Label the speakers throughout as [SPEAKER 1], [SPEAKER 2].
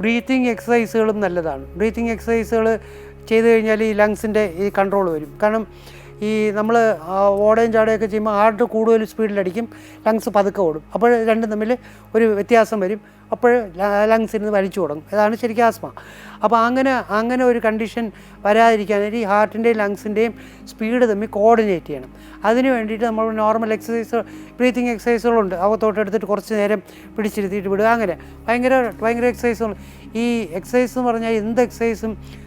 [SPEAKER 1] Breathing എക്സസൈസുകളും നല്ലതാണ്. Breathing എക്സസൈസുകൾ ചെയ്തു കഴിഞ്ഞാൽ ഈ ലങ്സിന്റെ ഈ കൺട്രോൾ വരും. കാരണം ഈ നമ്മൾ ഓടയും ചാടയൊക്കെ ചെയ്യുമ്പോൾ ഹാർട്ട് കൂടുതൽ സ്പീഡിലടിക്കും ലങ്സ് പതുക്കെ ഓടും. അപ്പോൾ രണ്ടും തമ്മിൽ ഒരു വ്യത്യാസം വരും. അപ്പോൾ ലങ്സിൽ നിന്ന് വലിച്ചു തുടങ്ങും അതാണ് ശരിക്കും ആസ്മ. അപ്പോൾ അങ്ങനെ അങ്ങനെ ഒരു കണ്ടീഷൻ വരാതിരിക്കാനായിട്ട് ഈ ഹാർട്ടിന്റെയും ലങ്സിന്റെയും സ്പീഡ് തമ്മിൽ കോർഡിനേറ്റ് ചെയ്യണം. അതിന് വേണ്ടിയിട്ട് നമ്മൾ നോർമൽ എക്സസൈസ് ബ്രീത്തിങ് എക്സസൈസുകളുണ്ട്. അവ എടുത്തിട്ട് കുറച്ച് നേരം പിടിച്ചിരുത്തിയിട്ട് വിടുക. അങ്ങനെ ഭയങ്കര ഭയങ്കര എക്സസൈസുകൾ. ഈ എക്സസൈസ് എന്ന് പറഞ്ഞാൽ എന്ത് എക്സസൈസും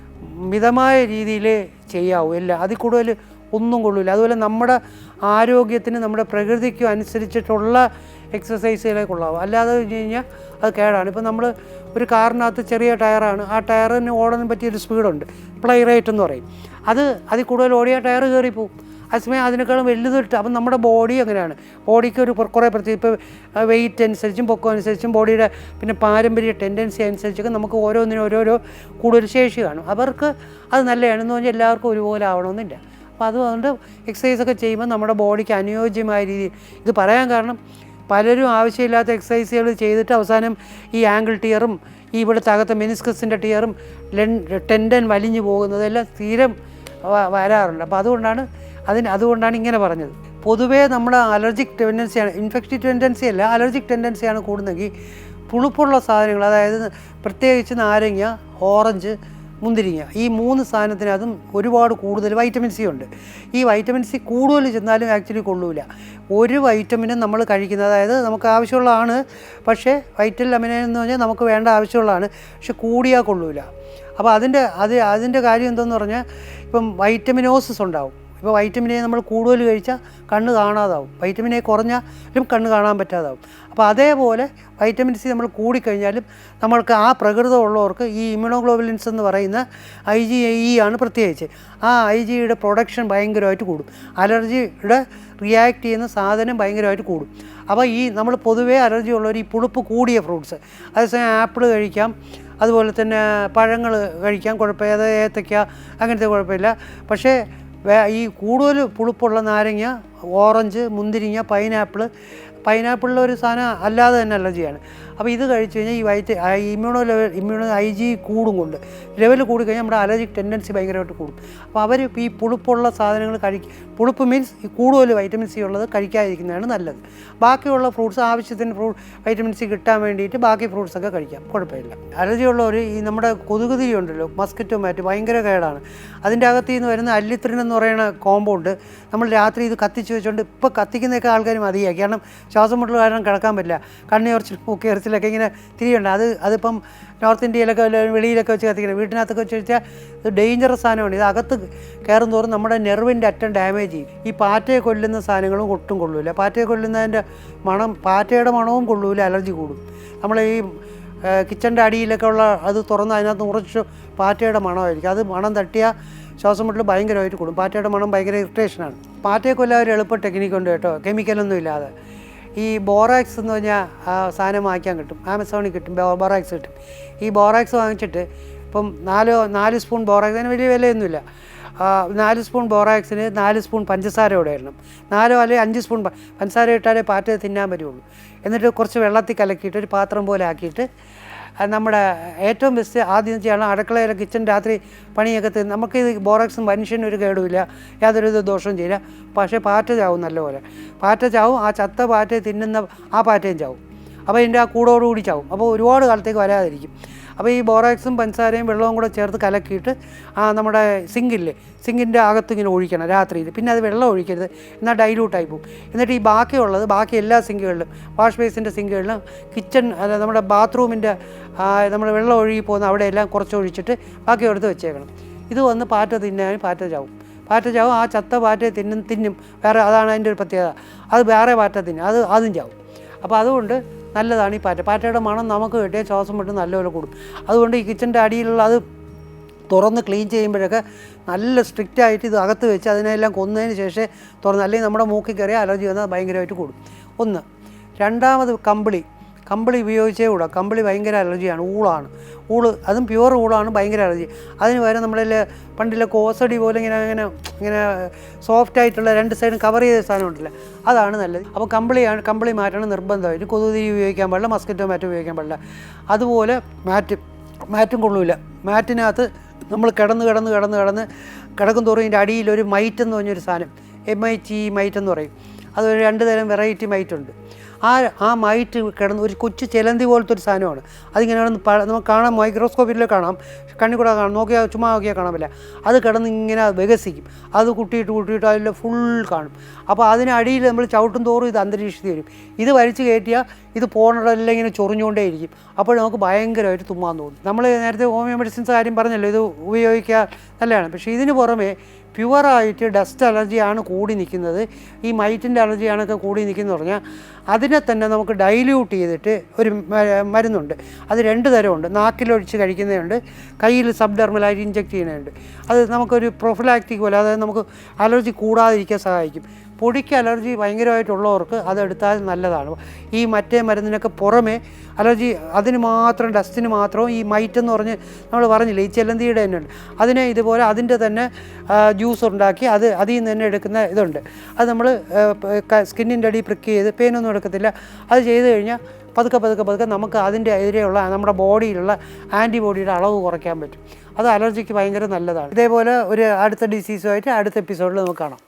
[SPEAKER 1] മിതമായ രീതിയിൽ ചെയ്യാവൂ. എല്ലാം അതിൽ കൂടുതൽ ഒന്നും കൊള്ളില്ല അതുപോലെ നമ്മുടെ ആരോഗ്യത്തിന് നമ്മുടെ പ്രകൃതിക്കും അനുസരിച്ചിട്ടുള്ള എക്സസൈസുകളെ കൊള്ളാവും. അല്ലാതെ വെച്ച് കഴിഞ്ഞാൽ അത് കേടാണ്. ഇപ്പം നമ്മൾ ഒരു കാറിനകത്ത് ചെറിയ ടയറാണ്. ആ ടയറിന് ഓടാൻ പറ്റിയൊരു സ്പീഡുണ്ട്. പ്ലൈ റേറ്റ് എന്ന് പറയും. അത് അതിൽ കൂടുതൽ ഓടിയാൽ ടയർ കയറിപ്പോവും അതേസമയം അതിനേക്കാളും വലുതിട്ട് അപ്പം നമ്മുടെ ബോഡി അങ്ങനെയാണ്. ബോഡിക്ക് ഒരു കുറേ പ്രത്യേകം ഇപ്പോൾ വെയിറ്റ് അനുസരിച്ചും പൊക്കം അനുസരിച്ചും ബോഡിയുടെ പിന്നെ പാരമ്പര്യ ടെൻഡൻസി അനുസരിച്ചൊക്കെ നമുക്ക് ഓരോന്നിനും ഓരോരോ കൂടുതൽ ശേഷി കാണും. അവർക്ക് അത് നല്ലതാണെന്ന് പറഞ്ഞാൽ എല്ലാവർക്കും ഒരുപോലെ ആവണമെന്നില്ല. അപ്പോൾ അതുകൊണ്ട് എക്സസൈസ് ഒക്കെ ചെയ്യുമ്പോൾ നമ്മുടെ ബോഡിക്ക് അനുയോജ്യമായ രീതിയിൽ ഇത് പറയാൻ കാരണം പലരും ആവശ്യമില്ലാത്ത എക്സസൈസുകൾ ചെയ്തിട്ട് അവസാനം ഈ ആംഗിൾ ടിയറും ഈ ഇവിടെ തകത്ത മെനിസ്കസിന്റെ ടിയറും ലെൻ ടെൻഡൻ വലിഞ്ഞു പോകുന്നതെല്ലാം സ്ഥിരം വരാറുണ്ട്. അപ്പോൾ അതുകൊണ്ടാണ് അതിന് അതുകൊണ്ടാണ് ഇങ്ങനെ പറഞ്ഞത്. പൊതുവേ നമ്മുടെ അലർജിക് ടെൻഡൻസിയാണ് ഇൻഫെക്റ്റീവ് ടെൻഡൻസി അല്ല അലർജിക് ടെൻഡൻസിയാണ് കൂടുന്നെങ്കിൽ പുളിപ്പുള്ള സാധനങ്ങൾ അതായത് പ്രത്യേകിച്ച് നാരങ്ങ ഓറഞ്ച് മുന്തിരിങ്ങ. ഈ മൂന്ന് സാധനത്തിനകത്തും ഒരുപാട് കൂടുതൽ വൈറ്റമിൻ സി ഉണ്ട്. ഈ വൈറ്റമിൻ സി കൂടുതൽ ചെന്നാലും ആക്ച്വലി കൊള്ളൂല. ഒരു വൈറ്റമിനും നമ്മൾ കഴിക്കുന്നത് അതായത് നമുക്ക് ആവശ്യമുള്ളതാണ്. പക്ഷേ വൈറ്റൽ അമിന എന്ന് പറഞ്ഞാൽ നമുക്ക് വേണ്ട ആവശ്യമുള്ളതാണ്. പക്ഷെ കൂടിയാൽ കൊള്ളൂല. അപ്പോൾ അതിന്റെ അത് അതിന്റെ കാര്യം എന്തെന്ന് പറഞ്ഞാൽ ഇപ്പം വൈറ്റമിനോസിസ് ഉണ്ടാവും. ഇപ്പോൾ വൈറ്റമിൻ എ നമ്മൾ കൂടുതൽ കഴിച്ചാൽ കണ്ണ് കാണാതാവും. വൈറ്റമിൻ എ കുറഞ്ഞാലും കണ്ണ് കാണാൻ പറ്റാതാവും. അപ്പോൾ അതേപോലെ വൈറ്റമിൻ സി നമ്മൾ കൂടിക്കഴിഞ്ഞാലും നമ്മൾക്ക് ആ പ്രകൃതമുള്ളവർക്ക് ഈ ഇമ്മ്യൂണോഗ്ലോബുലിൻസ് എന്ന് പറയുന്ന ഐ ജി ഇ ആണ് പ്രത്യേകിച്ച്. ആ ഐ ജിയുടെ പ്രൊഡക്ഷൻ ഭയങ്കരമായിട്ട് കൂടും. അലർജിയുടെ റിയാക്ട് ചെയ്യുന്ന സാധനം ഭയങ്കരമായിട്ട് കൂടും. അപ്പോൾ ഈ നമ്മൾ പൊതുവേ അലർജി ഉള്ളവർ ഈ പുളിപ്പ് കൂടിയ ഫ്രൂട്ട്സ് അതേസമയം ആപ്പിൾ കഴിക്കാം അതുപോലെ തന്നെ പഴങ്ങൾ കഴിക്കാം കുഴപ്പമില്ല ഏത് അങ്ങനത്തെ കുഴപ്പമില്ല. പക്ഷേ വേ ഈ കൂടുതൽ പുളിപ്പുള്ള നാരങ്ങ ഓറഞ്ച് മുന്തിരിങ്ങ പൈനാപ്പിൾ പൈനാപ്പിളിൽ ഒരു സാധനം അല്ലാതെ തന്നെ അലർജിയാണ്. അപ്പോൾ ഇത് കഴിച്ചു കഴിഞ്ഞാൽ ഈ white immuno level immuno I G കൂടും കൊണ്ട്. ലെവൽ കൂടിക്കഴിഞ്ഞാൽ നമ്മുടെ അലർജിക് ടെൻഡൻസി ഭയങ്കരമായിട്ട് കൂടും. അപ്പോൾ അവർ ഈ പുളിപ്പുള്ള സാധനങ്ങൾ കഴിക്കും പുളിപ്പ് മീൻസ് ഈ കൂടുതൽ വൈറ്റമിൻ സി ഉള്ളത് കഴിക്കാതിരിക്കുന്നതാണ് നല്ലത്. ബാക്കിയുള്ള ഫ്രൂട്ട്സ് ആവശ്യത്തിന് ഫ്രൂ വൈറ്റമിൻ സി കിട്ടാൻ വേണ്ടിയിട്ട് ബാക്കി ഫ്രൂട്ട്സൊക്കെ കഴിക്കാം. കുഴപ്പമില്ല. അലർജി ഉള്ളവർ ഈ നമ്മുടെ കൊതുകുതിരി ഉണ്ടല്ലോ മസ്കിറ്റോ മാറ്റ് ഭയങ്കര കേടാണ്. അതിന്റെ അകത്ത് നിന്ന് വരുന്ന അല്ലിത്രിൻ എന്ന് പറയുന്ന കോമ്പൗണ്ട് നമ്മൾ രാത്രി ഇത് കത്തിച്ച് വെച്ചുകൊണ്ട് ഇപ്പോൾ കത്തിക്കുന്നതൊക്കെ ആൾക്കാർ മതിയായി. കാരണം ശ്വാസം മുട്ടൽ കാരണം കിടക്കാൻ പറ്റില്ല. കണ്ണിയറച്ചിൽ മൂക്കിയറച്ചിലൊക്കെ ഇങ്ങനെ തിരിയുണ്ട്. അത് അതിപ്പം നോർത്ത് ഇന്ത്യയിലൊക്കെ വെളിയിലൊക്കെ വെച്ച് കത്തിക്കുന്നത് വീട്ടിനകത്തൊക്കെ വെച്ച് വെച്ചാൽ ഡേഞ്ചറസ് സാധനമാണ്. ഇത് അകത്ത് കയറും തോറും നമ്മുടെ നെർവിന്റെ അറ്റം ഡാമേജ് ചെയ്യും. ഈ പാറ്റയെ കൊല്ലുന്ന സാധനങ്ങളും ഒട്ടും കൊള്ളൂല. പാറ്റയെ കൊല്ലുന്നതിന്റെ മണം പാറ്റയുടെ മണവും കൊള്ളൂല. അലർജി കൂടും. നമ്മൾ ഈ കിച്ചന്റെ അടിയിലൊക്കെ ഉള്ള അത് തുറന്ന് അതിനകത്ത് ഉറച്ച് പാറ്റയുടെ മണമായിരിക്കും. അത് മണം തട്ടിയാൽ ശ്വാസം മുട്ടൽ ഭയങ്കരമായിട്ട് കൂടും. പാറ്റയുടെ മണം ഭയങ്കര ഇറിറ്റേഷനാണ്. പാറ്റയെ കൊല്ലാൻ ഒരു എളുപ്പ ടെക്നിക്കുണ്ട് കേട്ടോ. കെമിക്കലൊന്നും ഇല്ലാതെ. ഈ ബോറാക്സ് എന്ന് പറഞ്ഞാൽ സാധനം വാങ്ങിക്കാൻ കിട്ടും. ആമസോണിൽ കിട്ടും ബോറാക്സ് കിട്ടും. ഈ ബോറാക്സ് വാങ്ങിച്ചിട്ട് ഇപ്പം നാലോ നാല് സ്പൂൺ ബോറാക്സ് അതിന് വലിയ വിലയൊന്നുമില്ല. നാല് സ്പൂൺ ബോറാക്സിന് നാല് സ്പൂൺ പഞ്ചസാര ഇവിടെ ഇടണം. നാലോ അല്ലെങ്കിൽ അഞ്ച് സ്പൂൺ പഞ്ചസാര ഇട്ടാലേ പാറ്റ തിന്നാൻ പറ്റുള്ളൂ. എന്നിട്ട് കുറച്ച് വെള്ളത്തിൽ കലക്കിയിട്ട് ഒരു പാത്രം പോലെ ആക്കിയിട്ട് നമ്മുടെ ഏറ്റവും ബെസ്റ്റ് ആദ്യം ചെയ്യണം അടുക്കളയിലെ കിച്ചൺ രാത്രി പണിയൊക്കെ നമുക്ക് ഇത് ബോറക്സും മനുഷ്യനും ഒരു കേടുമില്ല യാതൊരു ദോഷവും ചെയ്യില്ല. പക്ഷേ പാറ്റ ചാവും നല്ലപോലെ. പാറ്റ ചാവും ആ ചത്ത പാറ്റ തിന്നുന്ന ആ പാറ്റയും ചാവും. അപ്പോൾ ഇതിന്റെ ആ കൂടോടുകൂടി ചാവും. അപ്പോൾ ഒരുപാട് കാലത്തേക്ക് വരാതിരിക്കും. അപ്പോൾ ഈ ബോറാക്സും പഞ്ചസാരയും വെള്ളവും കൂടെ ചേർത്ത് കലക്കിയിട്ട് ആ നമ്മുടെ സിങ്കില്ലേ സിങ്കിന്റെ അകത്ത് ഇങ്ങനെ ഒഴിക്കണം രാത്രിയിൽ. പിന്നെ അത് വെള്ളം ഒഴിക്കരുത് എന്നാൽ ഡൈലൂട്ടായി പോകും. എന്നിട്ട് ഈ ബാക്കിയുള്ളത് ബാക്കി എല്ലാ സിങ്കുകളിലും വാഷ് ബേസിന്റെ സിങ്കുകളിലും കിച്ചൺ നമ്മുടെ ബാത്റൂമിന്റെ നമ്മൾ വെള്ളം ഒഴുകി പോകുന്ന അവിടെയെല്ലാം കുറച്ച് ഒഴിച്ചിട്ട് ബാക്കി എടുത്ത് വെച്ചേക്കണം. ഇത് വന്ന് പാറ്റ തിന്നാൻ പാറ്റ ചാവും. പാറ്റ ചാവും ആ ചത്ത പാറ്റയെ തിന്നും തിന്നും. വേറെ അതാണ് അതിന്റെ ഒരു പ്രത്യേകത. അത് വേറെ പാറ്റ തിന്നും അത് അതും ചാവും. അപ്പോൾ അതുകൊണ്ട് നല്ലതാണ് ഈ പാറ്റ. പാറ്റയുടെ മണം നമുക്ക് കിട്ടിയ ശ്വാസം വിട്ട് നല്ലപോലെ കൂടും അതുകൊണ്ട് ഈ കിച്ചന്റെ അടിയിലുള്ള അത് തുറന്ന് ക്ലീൻ ചെയ്യുമ്പോഴൊക്കെ നല്ല സ്ട്രിക്റ്റ് ആയിട്ട് ഇത് അകത്ത് വെച്ച് അതിനെല്ലാം കൊന്നതിന് ശേഷം തുറന്ന് അല്ലെങ്കിൽ നമ്മുടെ മൂക്കിൽ കയറിയ അലർജി വന്നാൽ ഭയങ്കരമായിട്ട് കൂടും. ഒന്ന് രണ്ടാമത് കമ്പിളി. കമ്പിളി ഉപയോഗിച്ചേ കൂടാ കമ്പിളി ഭയങ്കര അലർജിയാണ് ഊളാണ്. ഊൾ അതും പ്യുവർ ഊളാണ് ഭയങ്കര അലർജി. അതിന് പകരം നമ്മളിൽ പണ്ടിലെ കോസടി പോലെ ഇങ്ങനെ ഇങ്ങനെ ഇങ്ങനെ സോഫ്റ്റ് ആയിട്ടുള്ള രണ്ട് സൈഡും കവർ ചെയ്ത സാധനം ഉണ്ടല്ലോ അതാണ് നല്ലത്. അപ്പോൾ കമ്പിളിയാണ് കമ്പിളി മാറ്റണം നിർബന്ധമായിട്ട് കൊതുകുതിരി ഉപയോഗിക്കാൻ പാടില്ല മസ്കിറ്റോ മാറ്റ് ഉപയോഗിക്കാൻ പാടില്ല. അതുപോലെ മാറ്റ് മാറ്റും കൊള്ളൂല. മാറ്റിനകത്ത് നമ്മൾ കിടന്ന് കിടന്ന് കിടന്ന് കിടന്ന് കിടക്കും തോറും ഇതിന്റെ അടിയിൽ ഒരു മൈറ്റ് എന്ന് പറഞ്ഞൊരു സാധനം. എം ഐ ടി മൈറ്റ് എന്ന് പറയും. അതൊരു രണ്ട് തരം വെറൈറ്റി മൈറ്റ് ഉണ്ട്. ആ ആ മൈറ്റ് കിടന്ന് ഒരു കൊച്ചു ചിലന്തി പോലത്തെ ഒരു സാധനമാണ്. അതിങ്ങനെ കിടന്ന് നമുക്ക് കാണാം മൈക്രോസ്കോപ്പിൽ കാണാം. കണ്ണിൽ കൂടെ കാണാം നോക്കിയാൽ ചുമ്മാ നോക്കിയാൽ കാണാൻ പറ്റില്ല. അത് കിടന്ന് ഇങ്ങനെ വികസിക്കും. അത് കുട്ടിയിട്ട് കുട്ടിയിട്ട് അതിൽ ഫുൾ കാണും. അപ്പോൾ അതിനടിയിൽ നമ്മൾ ചവിട്ടും തോറും ഇത് അന്തരീക്ഷത്തിൽ വരും. ഇത് വലിച്ചു കയറ്റിയാൽ ഇത് പോകണതെല്ലാം ഇങ്ങനെ ചൊറിഞ്ഞുകൊണ്ടേയിരിക്കും. അപ്പോൾ നമുക്ക് ഭയങ്കരമായിട്ട് തുമ്മാൻ തോന്നും. നമ്മൾ നേരത്തെ ഹോമിയോ മെഡിസിൻസ് കാര്യം പറഞ്ഞല്ലോ ഇത് ഉപയോഗിക്കുക നല്ലതാണ്. പക്ഷേ ഇതിന് പുറമെ പ്യുവറായിട്ട് ഡസ്റ്റ് അലർജിയാണ് കൂടി നിൽക്കുന്നത്. ഈ മൈറ്റിന്റെ അലർജിയാണൊക്കെ കൂടി നിൽക്കുന്നത് പറഞ്ഞാൽ അതിനെ തന്നെ നമുക്ക് ഡൈല്യൂട്ട് ചെയ്തിട്ട് ഒരു മരുന്നുണ്ട്. അത് രണ്ട് തരമുണ്ട്. നാക്കിലൊഴിച്ച് കഴിക്കുന്നതുണ്ട് കയ്യിൽ സബ്ഡെർമലായിട്ട് ഇഞ്ചെക്ട് ചെയ്യുന്നതുണ്ട്. അത് നമുക്കൊരു പ്രൊഫിലാക്റ്റിക് പോലെ അതായത് നമുക്ക് അലർജി കൂടാതിരിക്കാൻ സഹായിക്കും. പൊടിക്ക് അലർജി ഭയങ്കരമായിട്ടുള്ളവർക്ക് അതെടുത്താൽ നല്ലതാണ്. ഈ മറ്റേ മരുന്നിനൊക്കെ പുറമേ അലർജി അതിന് മാത്രം ഡസ്റ്റിന് മാത്രം ഈ മൈറ്റ് എന്ന് പറഞ്ഞ് നമ്മൾ പറഞ്ഞില്ലേ ഈ ചെലന്തിയുടെ തന്നെ ഉണ്ട്. അതിനെ ഇതുപോലെ അതിന്റെ തന്നെ ജ്യൂസ് ഉണ്ടാക്കി അത് അതിൽ നിന്ന് തന്നെ എടുക്കുന്ന ഇതുണ്ട്. അത് നമ്മൾ സ്കിന്നിന്റെ അടി പ്രിക്ക് ചെയ്ത് പെയിനൊന്നും എടുക്കത്തില്ല. അത് ചെയ്ത് കഴിഞ്ഞാൽ പതുക്കെ പതുക്കെ പതുക്കെ നമുക്ക് അതിന്റെ എതിരെയുള്ള നമ്മുടെ ബോഡിയിലുള്ള ആന്റിബോഡിയുടെ അളവ് കുറയ്ക്കാൻ പറ്റും. അത് അലർജിക്ക് ഭയങ്കര നല്ലതാണ്. ഇതേപോലെ ഒരു അടുത്ത ഡിസീസുമായിട്ട് അടുത്ത എപ്പിസോഡിൽ നമുക്ക് കാണാം.